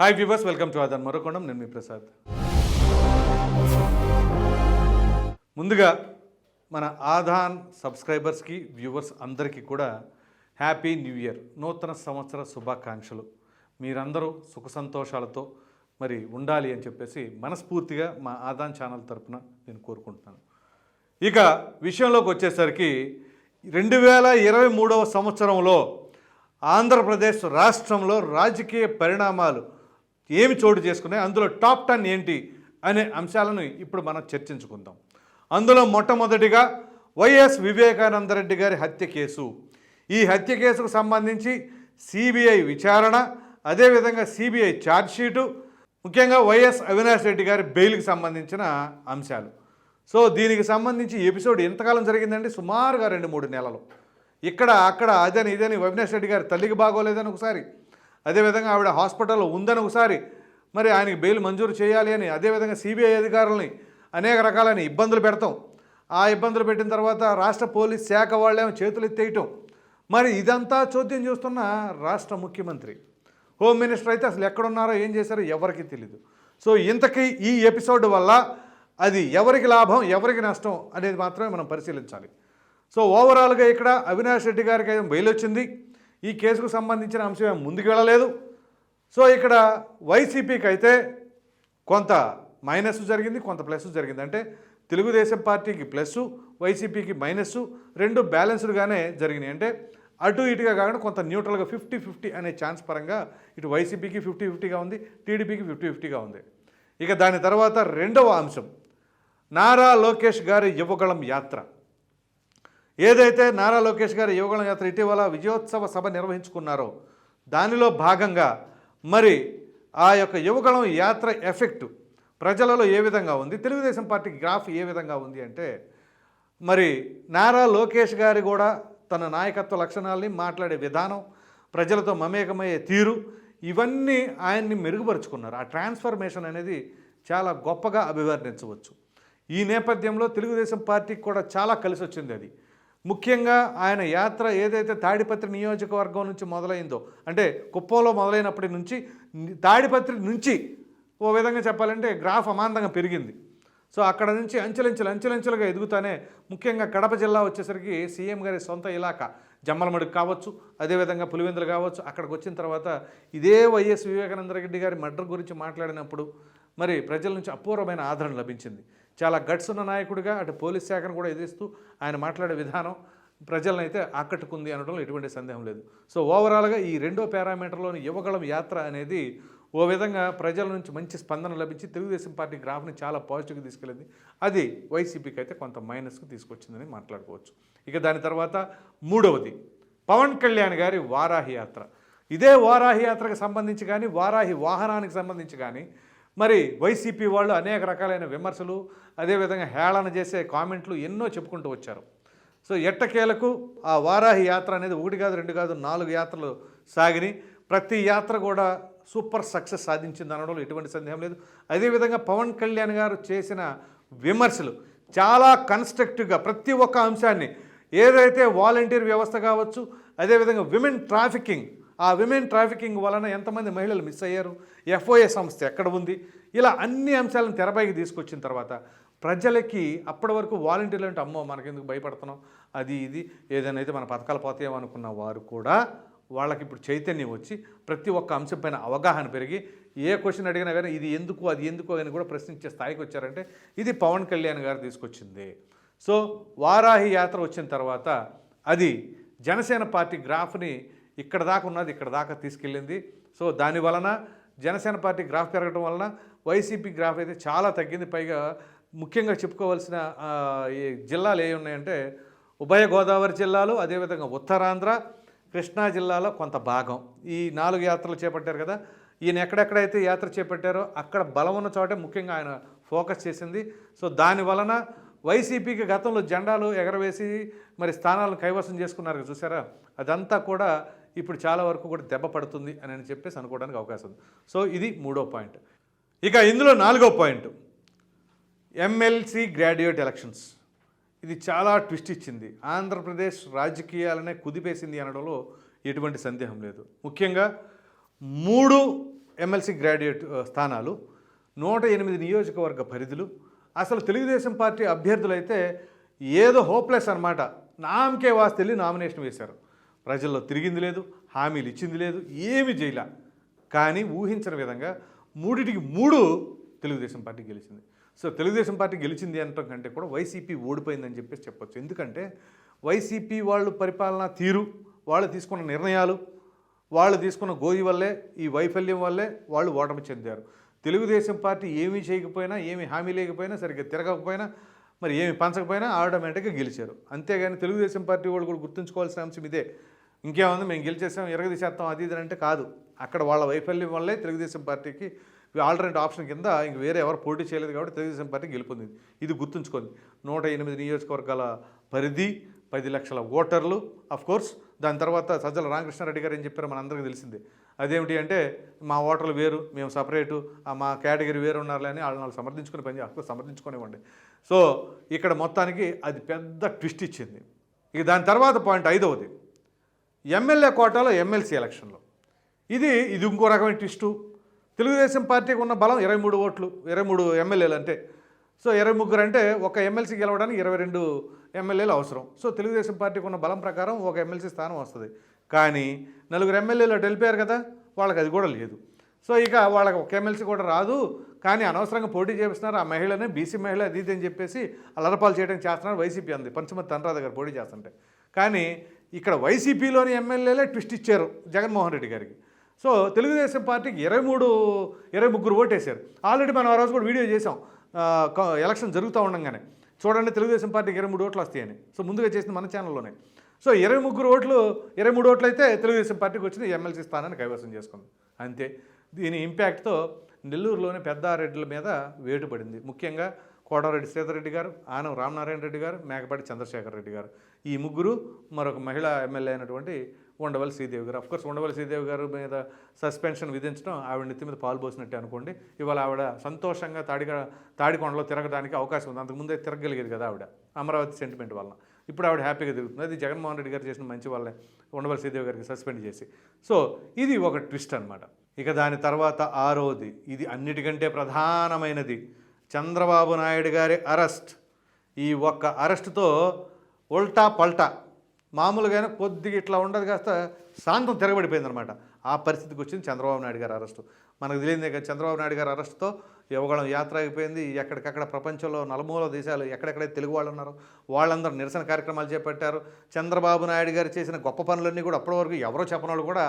Hi viewers welcome to Aadhan మరోకోణం నేను మీ ప్రసాద్ ముందుగా మన ఆధాన్ సబ్స్క్రైబర్స్కి వ్యూవర్స్ అందరికీ కూడా హ్యాపీ న్యూ ఇయర్ నూతన సంవత్సర శుభాకాంక్షలు. మీరందరూ సుఖ సంతోషాలతో మరి ఉండాలి అని చెప్పేసి మనస్ఫూర్తిగా మా ఆదాన్ ఛానల్ తరపున నేను కోరుకుంటున్నాను. ఇక విషయంలోకి వచ్చేసరికి రెండు వేల ఇరవై మూడవ సంవత్సరంలో ఆంధ్రప్రదేశ్ రాష్ట్రంలో రాజకీయ పరిణామాలు ఏమి చోటు చేసుకున్నాయి అందులో టాప్ టెన్ ఏంటి అనే అంశాలను ఇప్పుడు మనం చర్చించుకుందాం. అందులో మొట్టమొదటిగా వైఎస్ వివేకానందరెడ్డి గారి హత్య కేసు. ఈ హత్య కేసుకు సంబంధించి సిబిఐ విచారణ అదేవిధంగా సిబిఐ ఛార్జ్షీటు ముఖ్యంగా వైఎస్ అవినాష్ రెడ్డి గారి బెయిల్కి సంబంధించిన అంశాలు. సో దీనికి సంబంధించి ఎపిసోడ్ ఎంతకాలం జరిగిందండి సుమారుగా రెండు మూడు నెలలు. ఇక్కడ అక్కడ అదని ఇదని అవినాష్ రెడ్డి గారి తల్లికి బాగోలేదని ఒకసారి అదేవిధంగా ఆవిడ హాస్పిటల్లో ఉందని ఒకసారి మరి ఆయనకి బెయిల్ మంజూరు చేయాలి అని అదేవిధంగా సిబిఐ అధికారులని అనేక రకాలైన ఇబ్బందులు పెడతాం. ఆ ఇబ్బందులు పెట్టిన తర్వాత రాష్ట్ర పోలీస్ శాఖ వాళ్ళేమో చేతులు ఎత్తేయటం. మరి ఇదంతా చోద్యం చూస్తున్న రాష్ట్ర ముఖ్యమంత్రి. హోమ్ మినిస్టర్ అయితే అసలు ఎక్కడున్నారో ఏం చేశారో ఎవరికీ తెలియదు సో ఇంతకీ ఈ ఎపిసోడ్ వల్ల అది ఎవరికి లాభం ఎవరికి నష్టం అనేది మాత్రమే మనం పరిశీలించాలి. సో ఓవరాల్గా ఇక్కడ అవినాష్ రెడ్డి గారికి ఏం బెయిల్ వచ్చింది. ఈ కేసుకు సంబంధించిన అంశం ముందుకు వెళ్ళలేదు. సో ఇక్కడ వైసీపీకి అయితే కొంత మైనస్ జరిగింది కొంత ప్లస్ జరిగింది. అంటే తెలుగుదేశం పార్టీకి ప్లస్ వైసీపీకి మైనస్ రెండు బ్యాలెన్స్డ్గానే జరిగినాయి. అంటే అటు ఇటుగా కాకుండా కొంత న్యూట్రల్గా ఫిఫ్టీ ఫిఫ్టీ అనే ఛాన్స్ పరంగా ఇటు వైసీపీకి ఫిఫ్టీ ఫిఫ్టీగా ఉంది టీడీపీకి ఫిఫ్టీ ఫిఫ్టీగా ఉంది. ఇక దాని తర్వాత రెండవ అంశం. నారా లోకేష్ గారి యువగళం యాత్ర. ఏదైతే నారా లోకేష్ గారి యువగళం యాత్ర ఇటీవల విజయోత్సవ సభ నిర్వహించుకున్నారో దానిలో భాగంగా మరి ఆ యొక్క యువగళం యాత్ర ఎఫెక్ట్ ప్రజలలో ఏ విధంగా ఉంది? తెలుగుదేశం పార్టీ గ్రాఫ్ ఏ విధంగా ఉంది అంటే మరి నారా లోకేష్ గారి కూడా తన నాయకత్వ లక్షణాలని మాట్లాడే విధానం ప్రజలతో మమేకమయ్యే తీరు ఇవన్నీ ఆయన్ని మెరుగుపరుచుకున్నారు. ఆ ట్రాన్స్ఫర్మేషన్ అనేది చాలా గొప్పగా అభివర్ణించవచ్చు. ఈ నేపథ్యంలో తెలుగుదేశం పార్టీకి కూడా చాలా కలిసి వచ్చింది అది. ముఖ్యంగా ఆయన యాత్ర ఏదైతే తాడిపత్రి నియోజకవర్గం నుంచి మొదలైందో అంటే కుప్పంలో మొదలైనప్పటి నుంచి తాడిపత్రి నుంచి ఓ విధంగా చెప్పాలంటే గ్రాఫ్ అమాంతంగా పెరిగింది. సో అక్కడ నుంచి అంచెలంచెలు అంచెలంచెలుగా ఎదుగుతానే ముఖ్యంగా కడప జిల్లా వచ్చేసరికి సీఎం గారి సొంత ఇలాకా జమ్మలమడుగు కావచ్చు అదేవిధంగా పులివెందులు కావచ్చు అక్కడికి వచ్చిన తర్వాత ఇదే వైఎస్ వివేకానంద రెడ్డి గారి మర్డర్ గురించి మాట్లాడినప్పుడు మరి ప్రజల నుంచి అపూర్వమైన ఆదరణ లభించింది. చాలా గట్స్ ఉన్న నాయకుడిగా అటు పోలీస్ శాఖను కూడా ఎదిరిస్తూ ఆయన మాట్లాడే విధానం ప్రజలను అయితే ఆకట్టుకుంది అనడంలో ఎటువంటి సందేహం లేదు. సో ఓవరాల్గా ఈ రెండో పారామీటర్లోని యువగళం యాత్ర అనేది ఓ విధంగా ప్రజల నుంచి మంచి స్పందన లభించి తెలుగుదేశం పార్టీ గ్రాఫ్ని చాలా పాజిటివ్గా తీసుకెళ్ళింది. అది వైసీపీకి అయితే కొంత మైనస్కు తీసుకొచ్చిందని మాట్లాడుకోవచ్చు. ఇక దాని తర్వాత మూడవది పవన్ కళ్యాణ్ గారి వారాహి యాత్ర. ఇదే వారాహి యాత్రకు సంబంధించి కానీ వారాహి వాహనానికి సంబంధించి కానీ మరి వైసీపీ వాళ్ళు అనేక రకాలైన విమర్శలు అదేవిధంగా హేళన చేసే కామెంట్లు ఎన్నో చెప్పుకుంటూ వచ్చారు. సో ఎట్టకేలకు ఆ వారాహి యాత్ర అనేది ఒకటి కాదు రెండు కాదు నాలుగు యాత్రలు సాగిని ప్రతి యాత్ర కూడా సూపర్ సక్సెస్ సాధించింది అనడంలో ఎటువంటి సందేహం లేదు. అదేవిధంగా పవన్ కళ్యాణ్ గారు చేసిన విమర్శలు చాలా కన్స్ట్రక్టివ్గా ప్రతి ఒక్క అంశాన్ని ఏదైతే వాలంటీర్ వ్యవస్థ కావచ్చు అదేవిధంగా విమెన్ ట్రాఫికింగ్ ఆ విమెన్ ట్రాఫికింగ్ వలన ఎంతమంది మహిళలు మిస్ అయ్యారు? ఎఫ్ఓఏ సంస్థ ఎక్కడ ఉంది? ఇలా అన్ని అంశాలను తెరపైకి తీసుకొచ్చిన తర్వాత ప్రజలకి అప్పటి వరకు వాలంటీర్లు అంటే అమ్మో మనకెందుకు భయపడుతున్నాం అది ఇది. ఏదైనా అయితే మన పథకాలు పోతాయో అనుకున్న వారు కూడా వాళ్ళకి ఇప్పుడు చైతన్యం వచ్చి ప్రతి ఒక్క అంశం పైన అవగాహన పెరిగి ఏ క్వశ్చన్ అడిగినా కానీ ఇది ఎందుకు అది ఎందుకు అని కూడా ప్రశ్నించే స్థాయికి వచ్చారంటే ఇది పవన్ కళ్యాణ్ గారు తీసుకొచ్చింది. సో వారాహి యాత్ర వచ్చిన తర్వాత అది జనసేన పార్టీ గ్రాఫ్ని ఇక్కడ దాకా ఉన్నది ఇక్కడ దాకా తీసుకెళ్ళింది. సో దాని వలన జనసేన పార్టీ గ్రాఫ్ పెరగడం వలన వైసీపీ గ్రాఫ్ అయితే చాలా తగ్గింది. పైగా ముఖ్యంగా చెప్పుకోవాల్సిన ఈ జిల్లాలు ఏ ఉన్నాయంటే ఉభయ గోదావరి జిల్లాలు అదేవిధంగా ఉత్తరాంధ్ర కృష్ణా జిల్లాలో కొంత భాగం. ఈ నాలుగు యాత్రలు చేపట్టారు కదా ఈయన ఎక్కడెక్కడైతే యాత్ర చేపట్టారో అక్కడ బలం ఉన్న చోటే ముఖ్యంగా ఆయన ఫోకస్ చేసింది. సో దాని వలన వైసీపీకి గతంలో జెండాలు ఎగరవేసి మరి స్థానాలను కైవసం చేసుకున్నారు చూసారా? అదంతా కూడా ఇప్పుడు చాలా వరకు కూడా దెబ్బ పడుతుంది అని అని చెప్పేసి అనుకోవడానికి అవకాశం ఉంది. సో ఇది మూడో పాయింట్. ఇక ఇందులో నాలుగో పాయింట్. ఎమ్మెల్సీ గ్రాడ్యుయేట్ ఎలక్షన్స్ ఇది చాలా ట్విస్ట్ ఇచ్చింది. ఆంధ్రప్రదేశ్ రాజకీయాలనే కుదిపేసింది అనడంలో ఎటువంటి సందేహం లేదు. ముఖ్యంగా మూడు ఎమ్మెల్సీ గ్రాడ్యుయేట్ స్థానాలు నూట ఎనిమిది నియోజకవర్గ పరిధులు అసలు తెలుగుదేశం పార్టీ అభ్యర్థులైతే ఏదో హోప్లెస్ అనమాట నామకే వాస్తెళ్ళి నామినేషన్ వేశారు. ప్రజల్లో తిరిగింది లేదు హామీలు ఇచ్చింది లేదు ఏమి చేయలే. కానీ ఊహించని విధంగా మూడిటికి మూడు తెలుగుదేశం పార్టీ గెలిచింది. సో తెలుగుదేశం పార్టీ గెలిచింది అనటం కంటే కూడా వైసీపీ ఓడిపోయిందని చెప్పేసి చెప్పొచ్చు. ఎందుకంటే వైసీపీ వాళ్ళు పరిపాలన తీరు వాళ్ళు తీసుకున్న నిర్ణయాలు వాళ్ళు తీసుకున్న గోయి వల్లే ఈ వైఫల్యం వల్లే వాళ్ళు ఓటమి చెందారు. తెలుగుదేశం పార్టీ ఏమీ చేయకపోయినా ఏమి హామీ లేకపోయినా సరిగ్గా తిరగకపోయినా మరి ఏమి పంచకపోయినా ఆటోమేటిక్గా గెలిచారు. అంతేగాని తెలుగుదేశం పార్టీ వాళ్ళు కూడా గుర్తుంచుకోవాల్సిన అంశం ఇదే. ఇంకేముంది? మేము గెలిచేసాం ఇరగదీసేస్తాం అది ఇది అంటే కాదు. అక్కడ వాళ్ళ వైఫల్యం వల్లే తెలుగుదేశం పార్టీకి ఆల్టర్నేట్ ఆప్షన్ కింద ఇంక వేరే ఎవరు పోటీ చేయలేదు కాబట్టి తెలుగుదేశం పార్టీ గెలుపొందింది. ఇది గుర్తుంచుకోండి. నూట ఎనిమిది నియోజకవర్గాల పరిధి పది లక్షల ఓటర్లు అఫ్ కోర్స్ దాని తర్వాత సజ్జల రామకృష్ణారెడ్డి గారు ఏం చెప్పారో మనందరికీ తెలిసిందే. అదేమిటి అంటే మా ఓటర్లు వేరు మేము సపరేటు ఆ మా కేటగిరీ వేరు ఉన్నారులే అని వాళ్ళని వాళ్ళు సమర్థించుకుని పని చేస్తారు సమర్థించుకునేవ్వండి. సో ఇక్కడ మొత్తానికి అది పెద్ద ట్విస్ట్ ఇచ్చింది. ఇక దాని తర్వాత పాయింట్ ఐదవది. ఎమ్మెల్యే కోటాలో ఎమ్మెల్సీ ఎలక్షన్లో. ఇది ఇది ఇంకో రకమైన ట్విస్టు. తెలుగుదేశం పార్టీకి ఉన్న బలం ఇరవై మూడు ఓట్లు ఇరవై మూడు ఎమ్మెల్యేలు అంటే. సో ఇరవై ముగ్గురు అంటే ఒక ఎమ్మెల్సీ గెలవడానికి ఇరవై రెండు ఎమ్మెల్యేలు అవసరం. సో తెలుగుదేశం పార్టీకి ఉన్న బలం ప్రకారం ఒక ఎమ్మెల్సీ స్థానం వస్తుంది. కానీ నలుగురు ఎమ్మెల్యేలు అటు వెళ్ళిపోయారు కదా వాళ్ళకి అది కూడా లేదు. సో ఇక వాళ్ళకి ఒక ఎమ్మెల్సీ కూడా రాదు కానీ అనవసరంగా పోటీ చేపిస్తున్నారు ఆ మహిళనే బీసీ మహిళ అది ఇది అని చెప్పేసి అలరపాలు చేయడానికి చేస్తున్నారు వైసీపీ అంది. పంచమతి తనరాధ గారు పోటీ చేస్తుంటే. కానీ ఇక్కడ వైసీపీలోని ఎమ్మెల్యేలే ట్విస్ట్ ఇచ్చారు జగన్మోహన్ రెడ్డి గారికి. సో తెలుగుదేశం పార్టీకి ఇరవై మూడు ఇరవై ముగ్గురు ఓటేశారు ఆల్రెడీ మనం ఆ రోజు కూడా వీడియో చేసాం క- ఎలక్షన్ జరుగుతూ ఉండగానే. చూడండి తెలుగుదేశం పార్టీకి ఇరవై మూడు ఓట్లు వస్తాయని. సో ముందుగా చేసింది మన ఛానల్లోనే సో ఇరవై ముగ్గురు ఓట్లు ఇరవై మూడు ఓట్లు అయితే తెలుగుదేశం పార్టీకి వచ్చిన ఎమ్మెల్సీ స్థానాన్ని కైవసం చేసుకుంది. అంతే. దీని ఇంపాక్ట్తో నెల్లూరులోని పెద్దారెడ్డిల మీద వేటు పడింది. ముఖ్యంగా కోటారెడ్డి సీతారెడ్డి గారు ఆనం రామనారాయణ రెడ్డి గారు మేకపాటి చంద్రశేఖర్ రెడ్డి గారు. ఈ ముగ్గురు మరొక మహిళా ఎమ్మెల్యే అయినటువంటి ఉండవల్లి శ్రీదేవి గారు. అఫ్కోర్స్ ఉండవల్లి శ్రీదేవి గారు మీద సస్పెన్షన్ విధించడం ఆవిడ నెత్తి మీద పాలు పోసినట్టే అనుకోండి. ఇవాళ ఆవిడ సంతోషంగా తాడిగా తాడికొండలో తిరగడానికి అవకాశం ఉంది. అంతకుముందే తిరగలిగేది కదా ఆవిడ. అమరావతి సెంటిమెంట్ వలన. ఇప్పుడు ఆవిడ హ్యాపీగా తిరుగుతుంది. అది జగన్మోహన్ రెడ్డి గారు చేసిన మంచి వాళ్ళే ఉండవల్లి శ్రీదేవి గారికి సస్పెండ్ చేసి. సో ఇది ఒక ట్విస్ట్ అనమాట ఇక దాని తర్వాత ఆరోది. ఇది అన్నిటికంటే ప్రధానమైనది. చంద్రబాబు నాయుడు గారి అరెస్ట్. ఈ ఒక్క అరెస్ట్తో ఉల్టా పల్టా. మామూలుగానే కొద్దిగా ఇట్లా ఉండదు కాస్త శాంతం తిరగబడిపోయిందనమాట ఆ పరిస్థితికి వచ్చింది చంద్రబాబు నాయుడు గారి అరెస్టు. మనకు తెలియదు చంద్రబాబు నాయుడు గారి అరెస్టుతో యువగళం యాత్ర అయిపోయింది ఎక్కడికక్కడ ప్రపంచంలో నలుమూల దేశాలు ఎక్కడెక్కడైతే తెలుగు వాళ్ళు ఉన్నారో వాళ్ళందరూ నిరసన కార్యక్రమాలు చేపట్టారు. చంద్రబాబు నాయుడు గారు చేసిన గొప్ప పనులన్నీ కూడా అప్పటి వరకు ఎవరో చెప్పని వాళ్ళు కూడా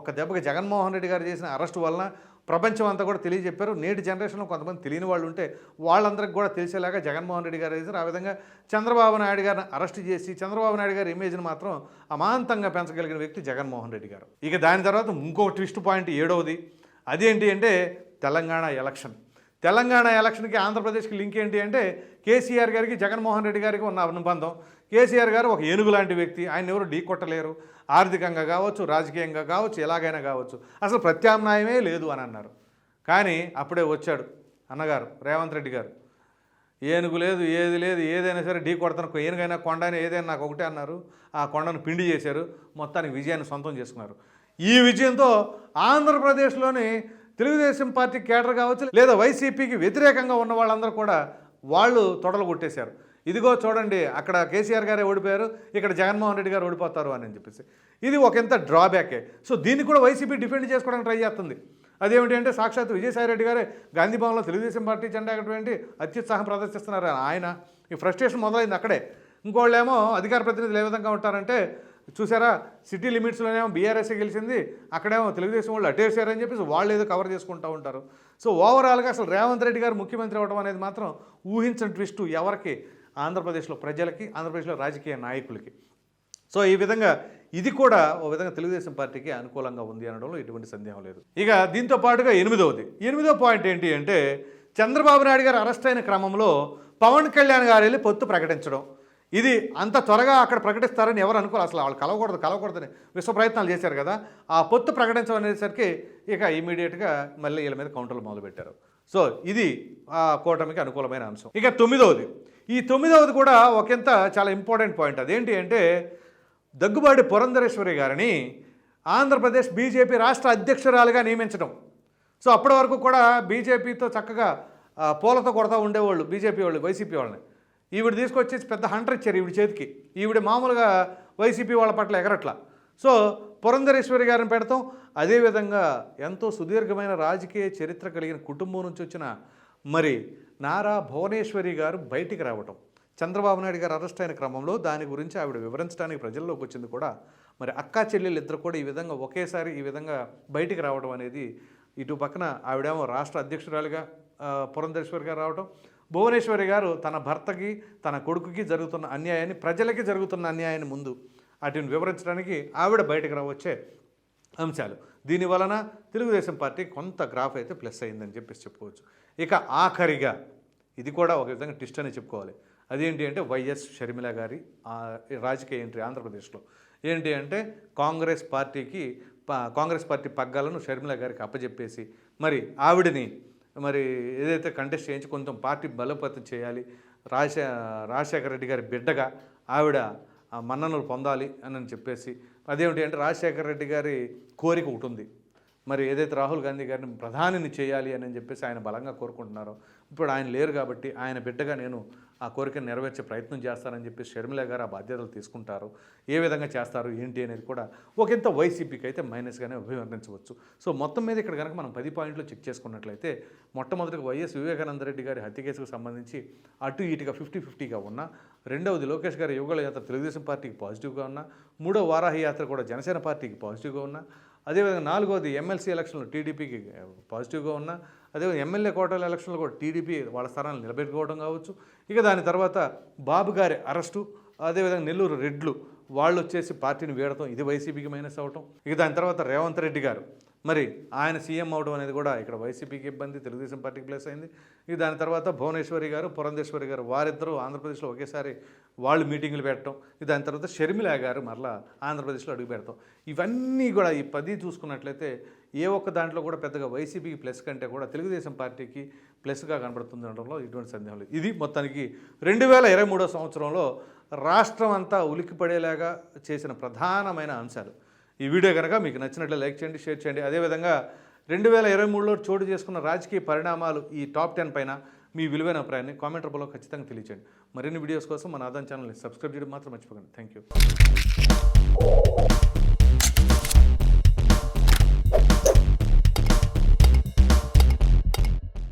ఒక దెబ్బకి జగన్మోహన్ రెడ్డి గారు చేసిన అరెస్టు వలన ప్రపంచం అంతా కూడా తెలియజెప్పారు. నేటి జనరేషన్లో కొంతమంది తెలియని వాళ్ళు ఉంటే వాళ్ళందరికీ కూడా తెలిసేలాగా జగన్మోహన్ రెడ్డి గారు చేశారు. ఆ విధంగా చంద్రబాబు నాయుడు గారిని అరెస్ట్ చేసి చంద్రబాబు నాయుడు గారి ఇమేజ్ని మాత్రం అమాంతంగా పెంచగలిగిన వ్యక్తి జగన్మోహన్ రెడ్డి గారు. ఇక దాని తర్వాత ఇంకో ట్విస్ట్ పాయింట్ ఏడవది. అదేంటి అంటే తెలంగాణ ఎలక్షన్. తెలంగాణ ఎలక్షన్కి ఆంధ్రప్రదేశ్కి లింక్ ఏంటి అంటే కేసీఆర్ గారికి జగన్మోహన్ రెడ్డి గారికి ఉన్న అనుబంధం. కేసీఆర్ గారు ఒక ఏనుగు లాంటి వ్యక్తి. ఆయన ఎవరు? ఢీ కొట్టలేరు. ఆర్థికంగా కావచ్చు రాజకీయంగా కావచ్చు ఎలాగైనా కావచ్చు. అసలు ప్రత్యామ్నాయమే లేదు అని అన్నారు. కానీ అప్పుడే వచ్చాడు అన్నగారు రేవంత్ రెడ్డి గారు. ఏనుగు లేదు ఏది లేదు ఏదైనా సరే ఢీ కొడతాను. ఏనుగైనా కొండ అని ఏదైనా నాకు ఒకటే అన్నారు. ఆ కొండను పిండి చేశారు. మొత్తానికి విజయాన్ని సొంతం చేసుకున్నారు. ఈ విజయంతో ఆంధ్రప్రదేశ్లోని తెలుగుదేశం పార్టీ కేడర్ కావచ్చు లేదా వైసీపీకి వ్యతిరేకంగా ఉన్న వాళ్ళందరూ కూడా వాళ్ళు తొడలు కొట్టేశారు. ఇదిగో చూడండి అక్కడ కేసీఆర్ గారే ఓడిపోయారు ఇక్కడ జగన్మోహన్ రెడ్డి గారు ఓడిపోతారు అని చెప్పేసి. ఇది ఒకంత డ్రాబ్యాకే సో దీన్ని కూడా వైసీపీ డిఫెండ్ చేసుకోవడానికి ట్రై చేస్తుంది. అదేమిటి అంటే సాక్షాత్ విజయసాయి రెడ్డి గారే గాంధీ భవన్లో తెలుగుదేశం పార్టీ జెండా ఎక్కటువంటి అత్యుత్సాహం ప్రదర్శిస్తున్నారు ఆయన. ఈ ఫ్రస్ట్రేషన్ మొదలైంది అక్కడే. ఇంకోళ్ళేమో అధికార ప్రతినిధులు ఏ విధంగా ఉంటారంటే చూసారా? సిటీ లిమిట్స్లోనేమో బీఆర్ఎస్ గెలిచింది అక్కడేమో తెలుగుదేశం వాళ్ళు అటేసారని చెప్పేసి వాళ్ళు ఏదో కవర్ చేసుకుంటూ ఉంటారు. సో ఓవరాల్గా అసలు రేవంత్ రెడ్డి గారు ముఖ్యమంత్రి అవ్వడం అనేది మాత్రం ఊహించని ట్విస్టు ఎవరికి? ఆంధ్రప్రదేశ్లో ప్రజలకి ఆంధ్రప్రదేశ్లో రాజకీయ నాయకులకి. సో ఈ విధంగా ఇది కూడా ఓ విధంగా తెలుగుదేశం పార్టీకి అనుకూలంగా ఉంది అనడంలో ఎటువంటి సందేహం లేదు. ఇక దీంతో పాటుగా ఎనిమిదవది. ఎనిమిదో పాయింట్ ఏంటి అంటే చంద్రబాబు నాయుడు గారు అరెస్ట్ అయిన క్రమంలో పవన్ కళ్యాణ్ గారు వెళ్ళి పొత్తు ప్రకటించడం. ఇది అంత త్వరగా అక్కడ ప్రకటిస్తారని ఎవరు అనుకోరు అసలు వాళ్ళు కలవకూడదు కలవకూడదని విశ్వ ప్రయత్నాలు చేశారు కదా. ఆ పొత్తు ప్రకటించడం అనేసరికి ఇక ఇమీడియట్గా మళ్ళీ వీళ్ళ మీద కౌంటర్లు మొదలుపెట్టారు. సో ఇది ఆ కూటమికి అనుకూలమైన అంశం. ఇక తొమ్మిదవది. ఈ తొమ్మిదవది కూడా ఒకంత చాలా ఇంపార్టెంట్ పాయింట్. అదేంటి అంటే దగ్గుబాటి పురంధరేశ్వరి గారిని ఆంధ్రప్రదేశ్ బీజేపీ రాష్ట్ర అధ్యక్షురాలుగా నియమించడం. సో అప్పటి వరకు కూడా బీజేపీతో చక్కగా పూలతో కొడతా ఉండేవాళ్ళు బీజేపీ వాళ్ళు వైసీపీ వాళ్ళని. ఈవిడ తీసుకొచ్చేసి పెద్ద హంటర్ ఇచ్చారు ఈవిడ చేతికి. ఈవిడ మామూలుగా వైసీపీ వాళ్ళ పట్ల ఎగరట్ల. సో పురంధరేశ్వరి గారిని పెడతాం. అదేవిధంగా ఎంతో సుదీర్ఘమైన రాజకీయ చరిత్ర కలిగిన కుటుంబం నుంచి వచ్చిన మరి నారా భువనేశ్వరి గారు బయటికి రావటం. చంద్రబాబు నాయుడు గారు అరెస్ట్ అయిన క్రమంలో దాని గురించి ఆవిడ వివరించడానికి ప్రజల్లోకి వచ్చింది కూడా. మరి అక్కా చెల్లెలు ఇద్దరు కూడా ఈ విధంగా ఒకేసారి ఈ విధంగా బయటికి రావడం అనేది ఇటు పక్కన ఆవిడేమో రాష్ట్ర అధ్యక్షురాలుగా ఆ, పురంధేశ్వరి గారు రావడం భువనేశ్వరి గారు తన భర్తకి తన కొడుకుకి జరుగుతున్న అన్యాయాన్ని ప్రజలకి జరుగుతున్న అన్యాయాన్ని ముందు వాటిని వివరించడానికి ఆవిడ బయటకు రావచ్చే అంశాలు. దీని వలన తెలుగుదేశం పార్టీ కొంత గ్రాఫ్ అయితే ప్లస్ అయిందని చెప్పేసి చెప్పుకోవచ్చు. ఇక ఆఖరిగా ఇది కూడా ఒక విధంగా ట్విస్ట్ అని చెప్పుకోవాలి. అదేంటి అంటే వైఎస్ షర్మిల గారి రాజకీయ ఎంట్రీ ఆంధ్రప్రదేశ్లో. ఏంటి అంటే కాంగ్రెస్ పార్టీకి ప- కాంగ్రెస్ పార్టీ పగ్గాలను షర్మిల గారికి అప్పజెప్పేసి మరి ఆవిడని మరి ఏదైతే కంటెస్ట్ చేయించి కొంచెం పార్టీ బలోపేతం చేయాలి రాజశే రాజశేఖర రెడ్డి గారి బిడ్డగా ఆవిడ మన్ననలు పొందాలి అని చెప్పేసి అదేమిటి అంటే రాజశేఖర రెడ్డి గారి కోరిక ఒకటి ఉంది. మరి ఏదైతే రాహుల్ గాంధీ గారిని ప్రధానిని చేయాలి అని చెప్పేసి ఆయన బలంగా కోరుకుంటున్నారో ఇప్పుడు ఆయన లేరు కాబట్టి ఆయన బిడ్డగా నేను ఆ కోరికను నెరవేర్చే ప్రయత్నం చేస్తారని చెప్పి షర్మిల గారు ఆ బాధ్యతలు తీసుకుంటారు. ఏ విధంగా చేస్తారు ఏంటి అనేది కూడా ఒకంత వైసీపీకి అయితే మైనస్గానే అభివర్ణించవచ్చు. సో మొత్తం మీద ఇక్కడ కనుక మనం పది పాయింట్లు చెక్ చేసుకున్నట్లయితే మొట్టమొదటిగా వైఎస్ వివేకానంద రెడ్డి గారి హత్య కేసుకు సంబంధించి అటు ఇటుగా ఫిఫ్టీ ఫిఫ్టీగా ఉన్న రెండవది లోకేష్ గారి యువగల యాత్ర తెలుగుదేశం పార్టీకి పాజిటివ్గా ఉన్న మూడో వారాహి యాత్ర కూడా జనసేన పార్టీకి పాజిటివ్గా ఉన్న అదేవిధంగా నాలుగోది ఎమ్మెల్సీ ఎలక్షన్లో టీడీపీకి పాజిటివ్గా ఉన్న అదేవిధంగా ఎమ్మెల్యే కోటల ఎలక్షన్లో కూడా టీడీపీ వాళ్ళ స్థానాన్ని నిలబెట్టుకోవడం కావచ్చు ఇక దాని తర్వాత బాబు గారి అరెస్టు అదేవిధంగా నెల్లూరు రెడ్లు వాళ్ళు వచ్చేసి పార్టీని వీడటం ఇది వైసీపీకి మైనస్ అవటం. ఇక దాని తర్వాత రేవంత్ రెడ్డి గారు. మరి ఆయన సీఎం అవడం అనేది కూడా ఇక్కడ వైసీపీకి ఇబ్బంది తెలుగుదేశం పార్టీకి ప్లేస్ అయింది. ఇక దాని తర్వాత భువనేశ్వరి గారు పురంధేశ్వరి గారు వారిద్దరూ ఆంధ్రప్రదేశ్లో ఒకేసారి వాళ్ళు మీటింగులు పెట్టడం ఇక దాని తర్వాత షర్మిల గారు మరలా ఆంధ్రప్రదేశ్లో అడుగు పెడతాం. ఇవన్నీ కూడా ఈ పది చూసుకున్నట్లయితే ఏ ఒక్క దాంట్లో కూడా పెద్దగా వైసీపీకి ప్లస్ కంటే కూడా తెలుగుదేశం పార్టీకి ప్లస్గా కనబడుతుంది అనడంలో ఎటువంటి సందేహం లేదు. ఇది మొత్తానికి రెండు వేల ఇరవై మూడో సంవత్సరంలో రాష్ట్రం అంతా ఉలిక్కిపడేలాగా చేసిన ప్రధానమైన అంశాలు. ఈ వీడియో కనుక మీకు నచ్చినట్లు లైక్ చేయండి షేర్ చేయండి. అదేవిధంగా రెండు వేల ఇరవై మూడులో చోటు చేసుకున్న రాజకీయ పరిణామాలు ఈ టాప్ టెన్ పైన మీ విలువైన అభిప్రాయాన్ని కామెంట్ రూపంలో ఖచ్చితంగా తెలియచేయండి. మరిన్ని వీడియోస్ కోసం మన ఆదాన్ ఛానల్ని సబ్స్క్రైబ్ చేయడం మాత్రం మర్చిపోకండి. Thank you.